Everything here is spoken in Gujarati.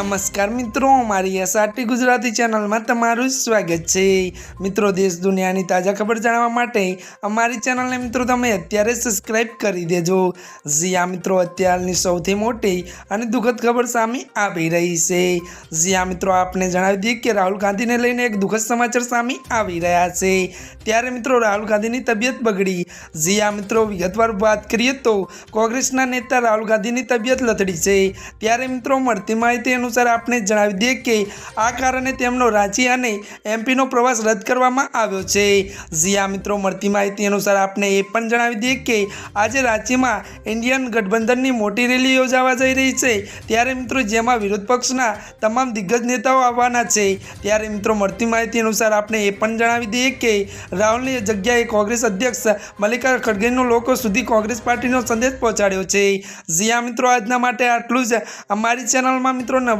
નમસ્કાર મિત્રો મારી એસઆરટી ગુજરાતી ચેનલમાં તમારું સ્વાગત છે. મિત્રો, દેશ, દુનિયાની તાજા ખબર જાણવા માટે અમારી ચેનલને મિત્રો તમે અત્યારે સબસ્ક્રાઈબ કરી દેજો. જ્યાં મિત્રો, અત્યારની સૌથી મોટી અને દુઃખદ ખબર સામે આવી રહી છે. જ્યાં મિત્રો, આપને જણાવી દઈએ કે રાહુલ ગાંધીને લઈને એક દુઃખદ સમાચાર સામે આવી રહ્યા છે. ત્યારે, મિત્રો, રાહુલ ગાંધીની તબિયત બગડી. જ્યાં મિત્રો, વિગતવાર વાત કરીએ તો કોંગ્રેસના નેતા રાહુલ ગાંધીની તબિયત લથડી છે. ત્યારે, મિત્રો, મળતી માહિતી અનુસાર આપણે જણાવી દઈએ કે આ કારણે તેમનો રાંચી અને એમપીનો પ્રવાસ રદ કરવામાં આવ્યો છે. જીયા મિત્રો, મળતી માહિતી અનુસાર આપણે એ પણ જણાવી દઈએ કે આજે રાંચીમાં ઇન્ડિયન ગઠબંધનની મોટી રેલી યોજાવા જઈ રહી છે. ત્યારે, મિત્રો, જેમાં વિરોધ પક્ષના તમામ દિગ્ગજ નેતાઓ આવવાના છે. ત્યારે, મિત્રો, મળતી માહિતી અનુસાર આપણે એ પણ જણાવી દઈએ કે રાહુલની જગ્યાએ કોંગ્રેસ અધ્યક્ષ મલ્લિકા ખડગેનો લોકો સુધી કોંગ્રેસ પાર્ટીનો સંદેશ પહોંચાડ્યો છે. જીયા મિત્રો, આજના માટે આટલું જ. અમારી ચેનલમાં, મિત્રો, નવા